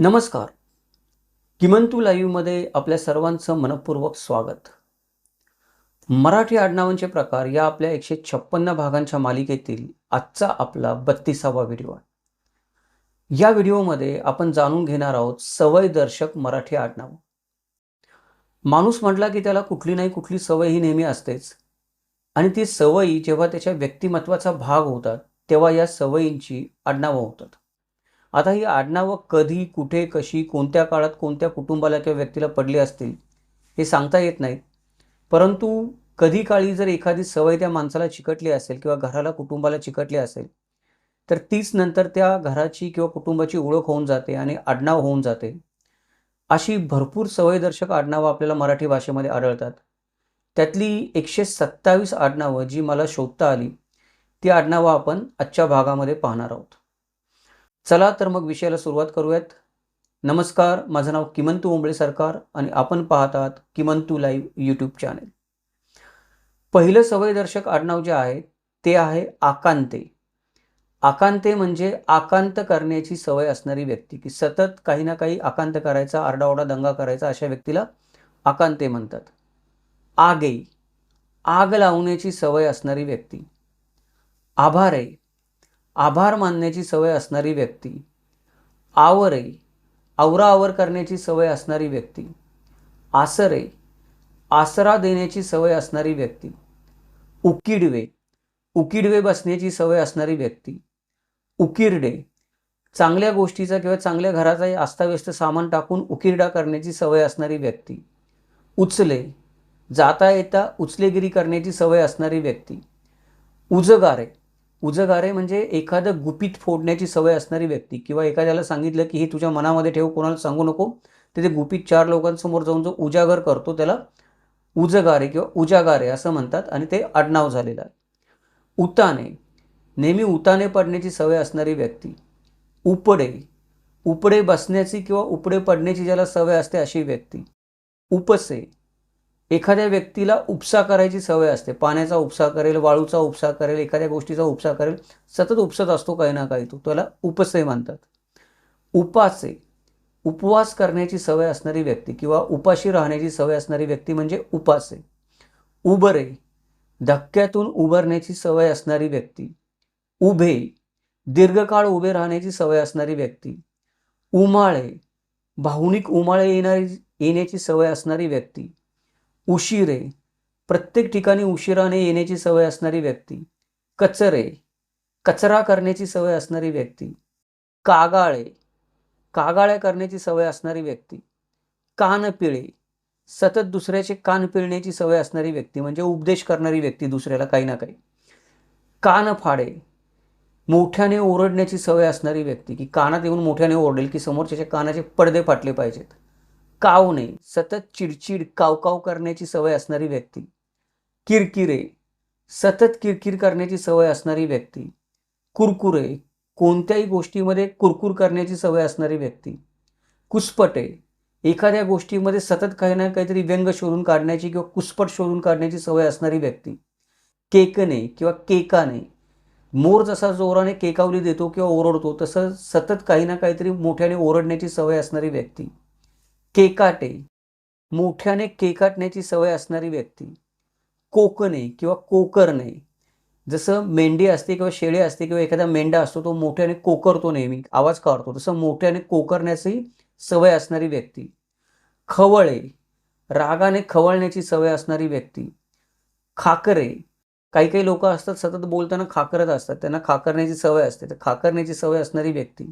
नमस्कार. किमंतू लाईव्हमध्ये आपल्या सर्वांचं मनपूर्वक स्वागत. मराठी आडनावांचे प्रकार या आपल्या एकशे छप्पन्न भागांच्या मालिकेतील आजचा आपला बत्तीसावा व्हिडिओ आहे. या व्हिडिओमध्ये आपण जाणून घेणार आहोत सवयदर्शक मराठी आडनाव. माणूस म्हटला की त्याला कुठली नाही कुठली सवय ही नेहमी असतेच. आणि ती सवयी जेव्हा त्याच्या व्यक्तिमत्वाचा भाग होतात तेव्हा या सवयींची आडनावं होतात. आता ही आडनावं कधी कुठे कशी कोणत्या काळात कोणत्या कुटुंबाला किंवा व्यक्तीला पडली असतील हे सांगता येत नाहीत. परंतु कधी काळी जर एखादी सवय त्या माणसाला चिकटली असेल किंवा घराला कुटुंबाला चिकटली असेल तर तीच नंतर त्या घराची किंवा कुटुंबाची ओळख होऊन जाते आणि आडनाव होऊन जाते. अशी भरपूर सवयदर्शक आडनावं आपल्याला मराठी भाषेमध्ये आढळतात. त्यातली एकशे सत्तावीस आडनावं जी मला शोधता आली ती आडनावं आपण आजच्या भागामध्ये पाहणार आहोत. चला तर मग विषयाला सुरुवात करूयात. नमस्कार माझं नाव किमंतू ओंबळे सरकार आणि आपण पाहतात किमंतू लाईव्ह यूट्यूब चॅनेल पहिलं सवयदर्शक आडनाव जे आहे ते आहे आकांते. आकांते म्हणजे आकांत करण्याची सवय असणारी व्यक्ती की सतत काही ना काही आकांत करायचा आरडाओरडा दंगा करायचा अशा व्यक्तीला आकांते म्हणतात. आगे आग लावण्याची सवय असणारी व्यक्ती. आभार आहे आभार मानण्याची सवय असणारी व्यक्ती आवरे आवराआवर करण्याची सवय असणारी व्यक्ती आसरे आसरा देण्याची सवय असणारी व्यक्ती उकिडवे उकिडवे बसण्याची सवय असणारी व्यक्ती उकिरडे चांगल्या गोष्टीचा किंवा चांगल्या घराचाही अस्ताव्यस्त सामान टाकून उकिरडा करण्याची सवय असणारी व्यक्ती उचले जाता येता उचलेगिरी करण्याची सवय असणारी व्यक्ती उजगारे उजगारे म्हणजे एखादं गुपित फोडण्याची सवय असणारी व्यक्ती किंवा एखाद्याला सांगितलं की हे तुझ्या मनामध्ये ठेव कोणाला सांगू नको. ते ते गुपित चार लोकांसमोर जाऊन जो उजागर करतो त्याला उजगारे किंवा उजागारे असं म्हणतात आणि ते आडनाव झालेलं आहे. उताने नेहमी उताने पडण्याची सवय असणारी व्यक्ती उपडे उपडे बसण्याची किंवा उपडे पडण्याची ज्याला सवय असते अशी व्यक्ती उपसे एखाद्या व्यक्तीला उपसा करायची सवय असते. पाण्याचा उपसा करेल वाळूचा उपसा करेल एखाद्या गोष्टीचा उपसा करेल सतत उपसत असतो काही ना काही तो. त्याला उपसे म्हणतात. उपासे. उपवास करण्याची सवय असणारी व्यक्ती किंवा उपाशी राहण्याची सवय असणारी व्यक्ती म्हणजे उपासे. उबरे. धक्क्यातून उभारण्याची सवय असणारी व्यक्ती. उभे. दीर्घकाळ उभे राहण्याची सवय असणारी व्यक्ती. उमाळे. भावनिक उमाळे येणारी येण्याची सवय असणारी व्यक्ती. उशिरे प्रत्येक ठिकाणी उशिराने येण्याची सवय असणारी व्यक्ती कचरे कचरा करण्याची सवय असणारी व्यक्ती कागाळे कागाळ्या करण्याची सवय असणारी व्यक्ती कानपिळे सतत दुसऱ्याचे कान पिळण्याची सवय असणारी व्यक्ती म्हणजे उपदेश करणारी व्यक्ती दुसऱ्याला काही ना काही. कान फाडे मोठ्याने ओरडण्याची सवय असणारी व्यक्ती की कानात येऊन मोठ्याने ओरडेल की समोरच्याच्या कानाचे पडदे फाटले पाहिजेत. कावणे सतत चिडचिड कावकाव करण्याची सवय असणारी व्यक्ती. किरकिरे. सतत किरकिर करण्याची सवय असणारी व्यक्ती. कुरकुरे. कोणत्याही गोष्टीमध्ये कुरकुर करण्याची सवय असणारी व्यक्ती. कुसपटे. एखाद्या गोष्टीमध्ये सतत काही ना काहीतरी व्यंग शोधून काढण्याची किंवा कुसपट शोधून काढण्याची सवय असणारी व्यक्ती. केकने किंवा केकाने. मोर जसा जोराने केकावली देतो किंवा ओरडतो तसं सतत काही ना काहीतरी मोठ्याने ओरडण्याची सवय असणारी व्यक्ती. केकाटे. मोठ्याने केकाटण्याची सवय असणारी व्यक्ती. कोकणे किंवा कोकरणे. जसं मेंढी असते किंवा शेळी असते किंवा एखादा मेंढा असतो तो मोठ्याने कोकरतो नेहमी आवाज काढतो. तसं मोठ्याने कोकरण्याची सवय असणारी व्यक्ती. खवळे. रागाने खवळण्याची सवय असणारी व्यक्ती. खाकरे. काही काही लोक असतात सतत बोलताना खाकरत असतात. त्यांना खाकरण्याची सवय असते. तर खाकरण्याची सवय असणारी व्यक्ती.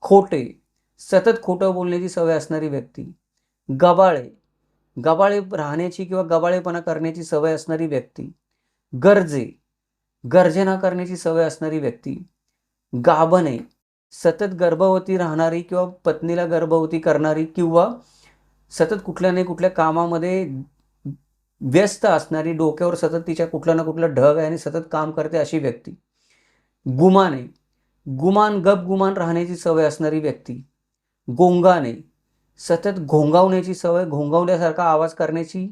खोटे. सतत खोटं बोलण्याची सवय असणारी व्यक्ती. गबाळे. गबाळे राहण्याची किंवा गबाळेपणा करण्याची सवय असणारी व्यक्ती. गरजे. गर्जना करण्याची सवय असणारी व्यक्ती. गाभणे. सतत गर्भवती राहणारी किंवा पत्नीला गर्भवती करणारी किंवा सतत कुठल्या नाही कुठल्या कामामध्ये व्यस्त असणारी डोक्यावर सतत तिच्या कुठला ना कुठला ढग आहे आणि सतत काम करते अशी व्यक्ती. गुमाने. गुमान गप गुमान राहण्याची सवय असणारी व्यक्ती. गोंगाने सतत घोंगावण्याची सवय घोंगावल्यासारखा आवाज करण्याची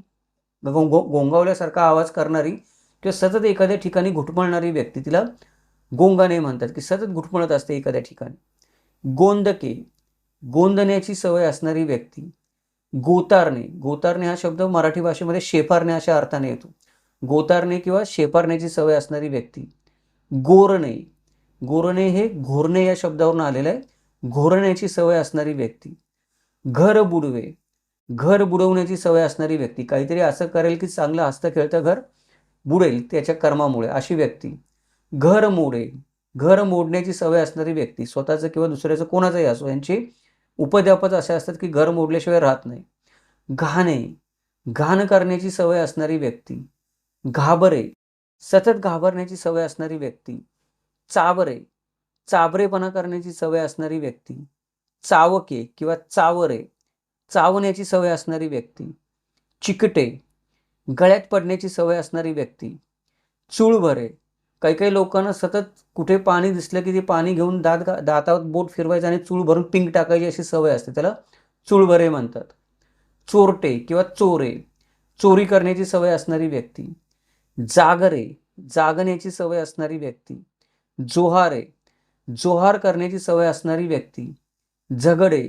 घो घो घोंगावल्यासारखा आवाज करणारी किंवा सतत एखाद्या ठिकाणी घुटमळणारी व्यक्ती तिला गोंगाने म्हणतात की सतत घुटमळत असते एखाद्या ठिकाणी. गोंदके गोंदण्याची सवय असणारी व्यक्ती गोतारणे गोतारणे हा शब्द मराठी भाषेमध्ये शेफारणे अशा अर्थाने येतो. गोतारणे किंवा शेफारण्याची सवय असणारी व्यक्ती गोरणे गोरणे हे घोरणे या शब्दावरून आलेलं आहे. घोरण्याची सवय असणारी व्यक्ती घर बुडवे घर बुडवण्याची सवय असणारी व्यक्ती काहीतरी असं करेल की चांगलं हसतं खेळतं घर बुडेल त्याच्या कर्मामुळे अशी व्यक्ती. घर मोडे घर मोडण्याची सवय असणारी व्यक्ती स्वतःचं किंवा दुसऱ्याचं कोणाचंही असो यांची उपद्यापच असे असतात की घर मोडल्याशिवाय राहत नाही. घाणे घाण करण्याची सवय असणारी व्यक्ती घाबरे सतत घाबरण्याची सवय असणारी व्यक्ती चावरे चाबरेपणा करण्याची सवय असणारी व्यक्ती चावके किंवा चावरे चावण्याची सवय असणारी व्यक्ती चिकटे गळ्यात पडण्याची सवय असणारी व्यक्ती चूळभरे काही काही लोकांना सतत कुठे पाणी दिसलं की ते पाणी घेऊन दात दातावर बोट फिरवायचं आणि चूळ भरून पिंक टाकायची अशी सवय असते. त्याला चूळभरे म्हणतात. चोरटे किंवा चोरे चोरी करण्याची सवय असणारी व्यक्ती जागरे जागण्याची सवय असणारी व्यक्ती जोहारे जोहार करण्याची सवय असणारी व्यक्ती झगडे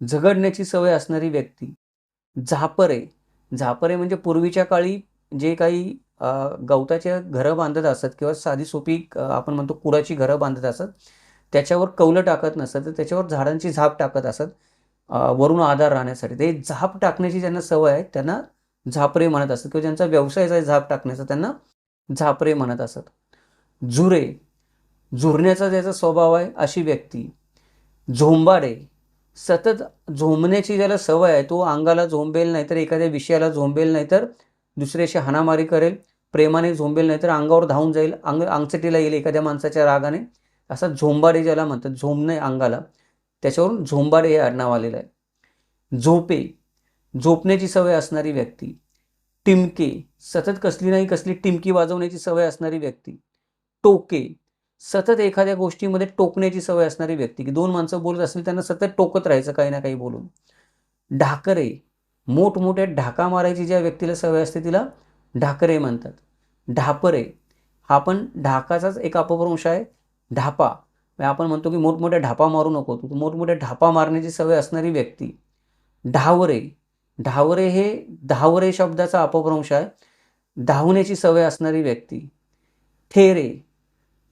झगडण्याची सवय असणारी व्यक्ती झापरे झापरे म्हणजे पूर्वीच्या काळी जे काही गवताच्या घरं बांधत असत किंवा साधी सोपी आपण म्हणतो कुडाची घरं बांधत असत त्याच्यावर कौलं टाकत नसत तर त्याच्यावर झाडांची झाप टाकत असत वरून आधार राहण्यासाठी. ते झाप टाकण्याची ज्यांना सवय आहे त्यांना झापरे म्हणत असत किंवा ज्यांचा व्यवसायचा आहे झाप टाकण्याचा त्यांना झापरे म्हणत असत. झुरे झुरण्याचा ज्याचा स्वभाव आहे अशी व्यक्ती. झोंबाडे. सतत झोंबण्याची ज्याला सवय आहे तो अंगाला झोंबेल नाहीतर एखाद्या विषयाला झोंबेल नाहीतर दुसऱ्याशी हाणामारी करेल प्रेमाने झोंबेल नाहीतर अंगावर धावून जाईल अंग अंगचटीला येईल एखाद्या माणसाच्या रागाने. असा झोंबाडे ज्याला म्हणतात झोंबणे अंगाला. त्याच्यावरून झोंबाडे हे आडनाव आलेलं आहे. झोपे. झोपण्याची सवय असणारी व्यक्ती. टिमके. सतत कसली नाही कसली टिमकी वाजवण्याची सवय असणारी व्यक्ती. टोके. सतत एखाद्या गोष्टीमध्ये टोकण्याची सवय असणारी व्यक्ती की दोन माणसं बोलत असतील त्यांना सतत टोकत राहायचं काही ना काही बोलून. ढाकरे मोठमोठ्या ढाका मारायची ज्या व्यक्तीला सवय असते तिला ढाकरे म्हणतात. ढापरे हा पण ढाकाचाच एक अपभ्रंश आहे. ढापा म्हणजे आपण म्हणतो की मोठमोठ्या ढापा मारू नको. तू मोठमोठ्या ढापा मारण्याची सवय असणारी व्यक्ती. ढावरे ढावरे हे धावरे शब्दाचा अपभ्रंश आहे. धावण्याची सवय असणारी व्यक्ती. ठेरे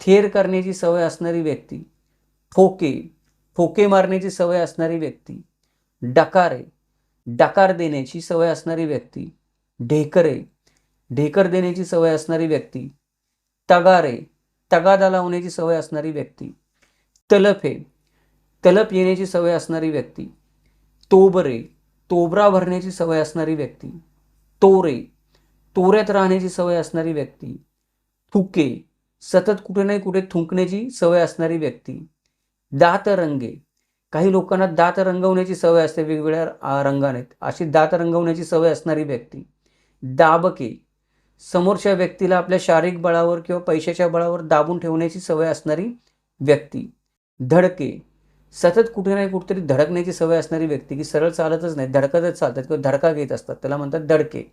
थेर करण्याची सवय असणारी व्यक्ती ठोके ठोके मारण्याची सवय असणारी व्यक्ती डकारे डकार देण्याची सवय असणारी व्यक्ती ढेकरे ढेकर देण्याची सवय असणारी व्यक्ती तगारे तगादा लावण्याची सवय असणारी व्यक्ती तलफे तलप येण्याची सवय असणारी व्यक्ती तोबरे तोबरा भरण्याची सवय असणारी व्यक्ती तोरे तोऱ्यात राहण्याची सवय असणारी व्यक्ती थुके सतत कुठे नाही कुठे थुंकण्याची सवय असणारी व्यक्ती. दात रंगे. काही लोकांना दात रंगवण्याची सवय असते वेगवेगळ्या रंगाने. अशी दात रंगवण्याची सवय असणारी व्यक्ती. दाबके. समोरच्या व्यक्तीला आपल्या शारीरिक बळावर किंवा पैशाच्या बळावर दाबून ठेवण्याची सवय असणारी व्यक्ती. धडके. सतत कुठे नाही कुठेतरी धडकण्याची सवय असणारी व्यक्ती की सरळ चालतच नाही धडकतच चालतात किंवा धडका घेत असतात. त्याला म्हणतात धडके.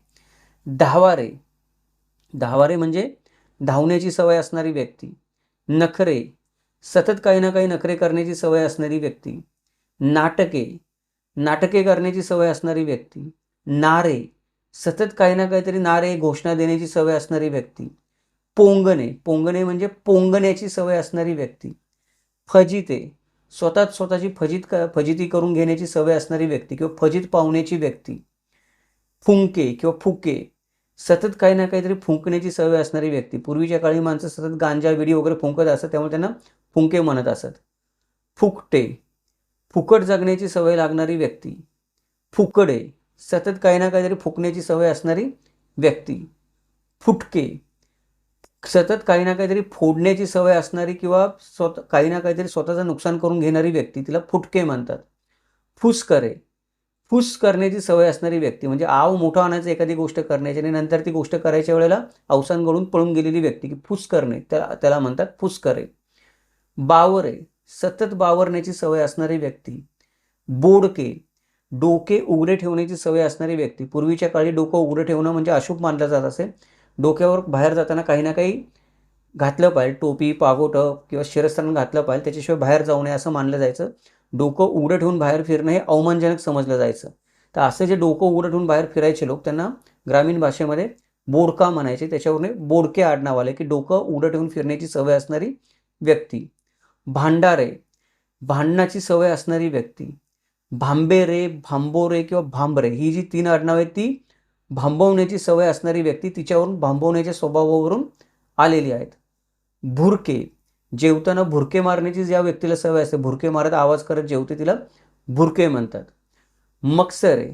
दहावारे दहावारे म्हणजे धावण्याची सवय असणारी व्यक्ती. नखरे सतत काही ना काही नखरे करण्याची सवय असणारी व्यक्ती. नाटके नाटके करण्याची सवय असणारी व्यक्ती. नारे सतत काही ना काहीतरी नारे घोषणा देण्याची सवय असणारी व्यक्ती. पोंगणे पोंगणे म्हणजे पोंगण्याची सवय असणारी व्यक्ती. फजिते स्वतःच स्वतःची फजित क फजिती करून घेण्याची सवय असणारी व्यक्ती किंवा फजित पावण्याची व्यक्ती. फुंके किंवा फुके सतत काही ना काहीतरी फुंकण्याची सवय असणारी व्यक्ती. पूर्वीच्या काळी माणसं सतत गांजा विडी वगैरे फुंकत असत त्यामुळे त्यांना फुंके म्हणत असत. फुकटे. फुकट जगण्याची सवय लागणारी व्यक्ती. फुकडे. सतत काही ना काहीतरी फुकण्याची सवय असणारी व्यक्ती. फुटके. सतत काही ना काहीतरी फोडण्याची सवय असणारी किंवा स्वतः काही ना काहीतरी स्वतःचं नुकसान करून घेणारी व्यक्ती तिला फुटके म्हणतात. फुसकरे. फुस करण्याची सवय असणारी व्यक्ती म्हणजे आव मोठा आणायचं एखादी गोष्ट करण्याची आणि नंतर ती गोष्ट करायच्या वेळेला अवसान पळून गेलेली व्यक्ती की फुस करणे त्याला त्याला म्हणतात फुसकरे बावरे सतत बावरण्याची सवय असणारी व्यक्ती बोडके डोके उघडे ठेवण्याची सवय असणारी व्यक्ती पूर्वीच्या काळी डोकं उघडं ठेवणं म्हणजे अशुभ मानलं जात असे. डोक्यावर बाहेर जाताना काही ना काही घातलं पाहिजे टोपी पागोटं किंवा शिरस्त्राण घातलं पाहिजे त्याच्याशिवाय बाहेर जाऊ नये असं मानलं जायचं. डोकं उघडं ठेवून बाहेर फिरणं हे अवमानजनक समजलं जायचं. तर असे जे डोकं उघडं ठेवून बाहेर फिरायचे लोक त्यांना ग्रामीण भाषेमध्ये बोडका म्हणायचे. त्याच्यावरून बोडके आडनाव आले की डोकं उघडं ठेवून फिरण्याची सवय असणारी व्यक्ती. भांडारे. भांडणाची सवय असणारी व्यक्ती. भांबे भांबेरे भांबोरे किंवा भांबरे ही जी तीन आडनाव आहेत ती भांबवण्याची सवय असणारी व्यक्ती तिच्यावरून भांबवण्याच्या स्वभावावरून आलेली आहेत. भुरके. जेवताना भुरके मारण्याची ज्या व्यक्तीला सवय असते भुरके मारत आवाज करत जेवते तिला भुरके म्हणतात. मक्सरे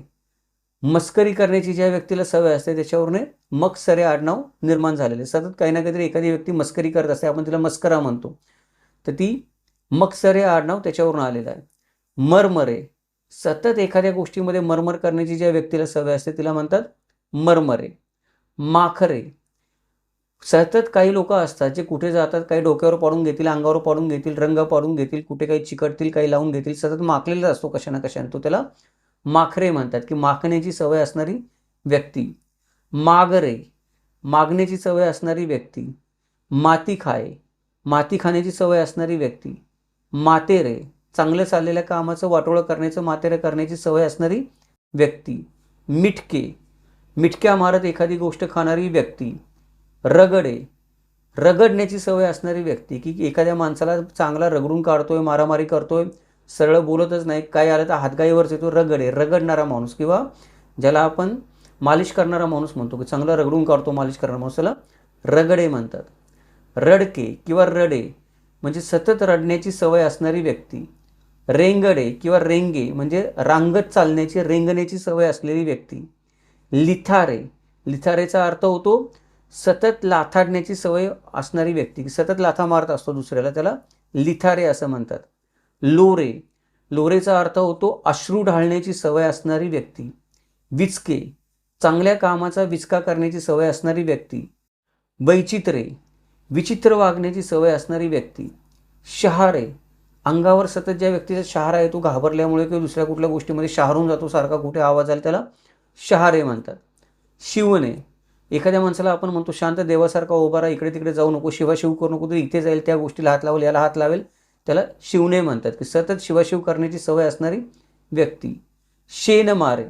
मस्करी करण्याची ज्या व्यक्तीला सवय असते त्याच्यावरून मक्सरे आडनाव निर्माण झालेले. सतत काही ना काहीतरी एखादी व्यक्ती मस्करी करत असते आपण तिला मस्करा म्हणतो. तर ती मक्सरे आडनाव त्याच्यावरून आलेलं आहे. मरमरे सतत एखाद्या गोष्टीमध्ये मरमर करण्याची ज्या व्यक्तीला सवय असते तिला म्हणतात मरमरे. माखरे सतत काही लोक असतात जे कुठे जातात काही डोक्यावर पाडून घेतील अंगावर पाडून घेतील रंग पाडून घेतील कुठे काही चिकटतील काही लावून घेतील सतत माखलेला असतो कशा ना कशाने. तो त्याला माखरे म्हणतात की माखण्याची सवय असणारी व्यक्ती. मागरे मागण्याची सवय असणारी व्यक्ती. माती खाय माती खाण्याची सवय असणारी व्यक्ती. मातेरे चांगलं चाललेल्या कामाचं वाटोळं करण्याचं मातेरे करण्याची सवय असणारी व्यक्ती. मिटके मिटक्या मारत एखादी गोष्ट खाणारी व्यक्ती. रगडे. रगडण्याची सवय असणारी व्यक्ती की एखाद्या माणसाला चांगला रगडून काढतोय मारामारी करतोय सरळ बोलतच नाही काय आलं तर हातगाईवरच येतो रगडे. रगडणारा माणूस किंवा ज्याला आपण मालिश करणारा माणूस म्हणतो की चांगला रगडून काढतो मालिश करणारा माणूस त्याला रगडे म्हणतात. रडके किंवा रडे म्हणजे सतत रडण्याची सवय असणारी व्यक्ती. रेंगडे किंवा रेंगे म्हणजे रांगत चालण्याची रेंगण्याची सवय असलेली व्यक्ती. लिथारे. लिथारेचा अर्थ होतो सतत लाथाडण्याची सवय असणारी व्यक्ती की सतत लाथा मारत असतो दुसऱ्याला त्याला लिथारे असं म्हणतात. लोरे लोरेचा अर्थ होतो अश्रू ढाळण्याची सवय असणारी व्यक्ती. विचके चांगल्या कामाचा विचका करण्याची सवय असणारी व्यक्ती. वैचित्रे विचित्र वागण्याची सवय असणारी व्यक्ती. शहारे अंगावर सतत ज्या व्यक्तीचा शहारा येतो घाबरल्यामुळे किंवा दुसऱ्या कुठल्या गोष्टीमध्ये शहारून जातो सारखा कुठे आवाज आला त्याला शहारे म्हणतात. शिवणे एखाद्या माणसाला आपण म्हणतो शांत देवासारखा उभा राहा इकडे तिकडे जाऊ नको शिवाशिव करू नको तर इथे जाईल त्या गोष्टीला हात लावेल याला हात लावेल. त्याला शिवणे म्हणतात की सतत शिवाशिव करण्याची सवय असणारी व्यक्ती. शेण मारे.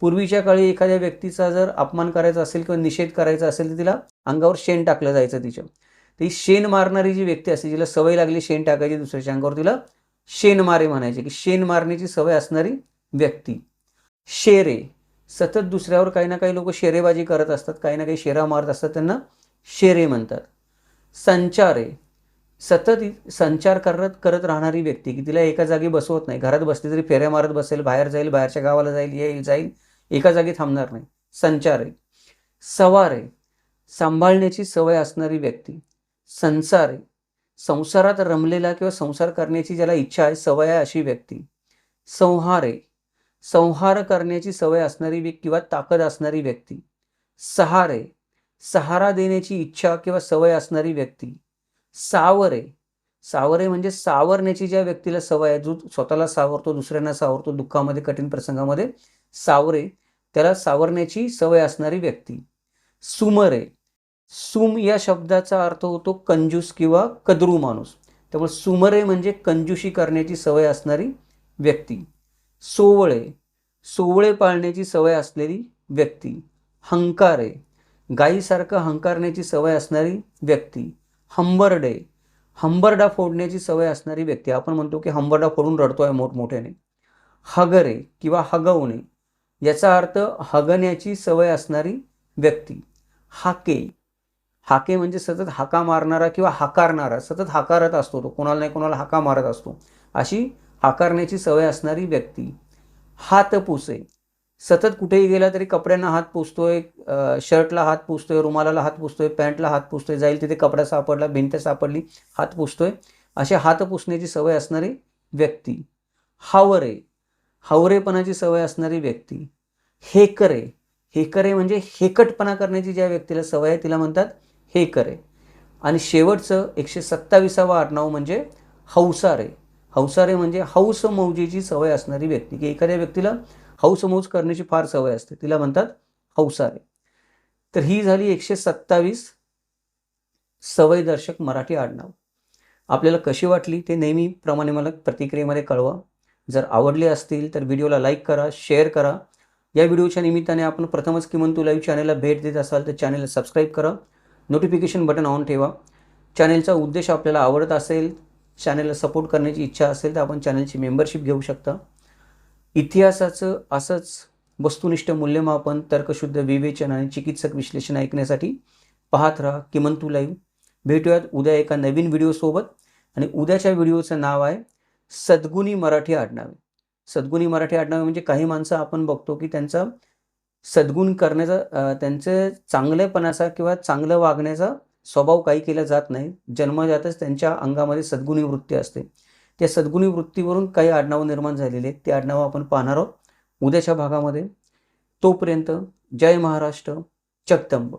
पूर्वीच्या काळी एखाद्या व्यक्तीचा जर अपमान करायचा असेल किंवा निषेध करायचा असेल तर तिला अंगावर शेण टाकलं जायचं तिच्या. तर ही शेण मारणारी जी व्यक्ती असते जिला सवय लागली शेण टाकायची दुसऱ्याच्या अंगावर तिला शेण मारे म्हणायचे की शेण मारण्याची सवय असणारी व्यक्ती. शेरे. सतत दुसऱ्यावर काही ना काही लोक शेरेबाजी करत असतात काही ना काही शेरा मारत असतात त्यांना शेरे म्हणतात. संचारे. सतत संचार करत करत राहणारी व्यक्ती की तिला एका जागी बसवत नाही. घरात बसली तरी फेऱ्या मारत बसेल बाहेर जाईल बाहेरच्या गावाला जाईल येईल जाईल एका जागी थांबणार नाही. संचारे. सवारे. सांभाळण्याची सवय असणारी व्यक्ती. संसारे. संसारात रमलेला किंवा संसार करण्याची ज्याला इच्छा आहे सवय आहे अशी व्यक्ती. संहारे. संहार करण्याची सवय असणारी व्यक्ती किंवा ताकद असणारी व्यक्ती. सहारे सहारा देण्याची इच्छा किंवा सवय असणारी व्यक्ती. सावरे सावरे म्हणजे सावरण्याची ज्या व्यक्तीला सवय आहे जो स्वतःला सावरतो दुसऱ्यांना सावरतो दुःखामध्ये कठीण प्रसंगामध्ये सावरे त्याला सावरण्याची सवय असणारी व्यक्ती. सुमरे सुम या शब्दाचा अर्थ होतो कंजूस किंवा कदरू माणूस. त्यामुळे सुमरे म्हणजे कंजूशी करण्याची सवय असणारी व्यक्ती. सोवळे. सोवळे पाळण्याची सवय असलेली व्यक्ती. हंकारे. गाईसारखं हंकारण्याची सवय असणारी व्यक्ती. हंबरडे. हंबरडा फोडण्याची सवय असणारी व्यक्ती. आपण म्हणतो की हंबरडा फोडून रडतो आहे मोठमोठ्याने हगरे किंवा हगवणे. याचा अर्थ हगण्याची सवय असणारी व्यक्ती. हाके. हाके म्हणजे सतत हाका मारणारा किंवा हाकारणारा. सतत हाकारत असतो तो. कोणाला नाही कोणाला हाका मारत असतो. अशी आकारण्याची सवय असणारी व्यक्ती हात पुसे. सतत कुठेही गेला तरी कपड्यांना हात पुसतोय शर्टला हात पुसतोय रुमालाला हात पुसतोय पॅन्टला हात पुसतोय जाईल तिथे कपडा सापडला भिंत सापडली हात पुसतोय. असे हात पुसण्याची सवय असणारी व्यक्ती. हावरे. हावरेपणाची सवय असणारी व्यक्ती. हेकरे. हेकरे म्हणजे हेकटपणा करण्याची ज्या व्यक्तीला सवय आहे तिला म्हणतात हेकरे. आणि शेवटचं एकशे सत्तावीसावं आडनाव म्हणजे हौसारे. हौसारे म्हणजे हौस मौजेची सवय असणारी व्यक्ती. की एखाद्या व्यक्तीला हौस मौज करण्याची फार सवय असते. तिला म्हणतात हौसारे. तर ही झाली एकशे सत्तावीस सवयदर्शक मराठी आडनाव. आपल्याला कशी वाटली ते नेहमीप्रमाणे मला प्रतिक्रियेमध्ये कळवा. जर आवडले असतील तर व्हिडिओला लाईक करा शेअर करा. या व्हिडिओच्या निमित्ताने आपण प्रथमच किमंतू लाईव्ह चॅनलला भेट देत असाल तर चॅनलला सबस्क्राईब करा. नोटिफिकेशन बटन ऑन ठेवा. चॅनलचा उद्देश आपल्याला आवडत असेल चॅनलला सपोर्ट करण्याची इच्छा असेल तर आपण चॅनलची मेंबरशिप घेऊ शकता. इतिहासाचं असंच वस्तुनिष्ठ मूल्यमापन तर्कशुद्ध विवेचन आणि चिकित्सक विश्लेषण ऐकण्यासाठी पाहत राहा किमंतू लाईव्ह. भेटूयात उद्या एका नवीन व्हिडिओसोबत आणि उद्याच्या व्हिडिओचं नाव आहे सद्गुणी मराठी आडनावे. सद्गुणी मराठी आडनावे म्हणजे काही माणसं आपण बघतो की त्यांचा सद्गुण करण्याचा त्यांचे त्यांचं चांगलेपणाचा किंवा चांगलं वागण्याचा स्वभाव काही केला जात नाही. जन्मजातच त्यांच्या अंगामध्ये सद्गुणी वृत्ती असते. त्या सद्गुणी वृत्तीवरून काही आडनावं निर्माण झालेले आहेत. ते आडनावं आपण पाहणार आहोत. उद्याच्या भागामध्ये तोपर्यंत जय महाराष्ट्र जगदंब.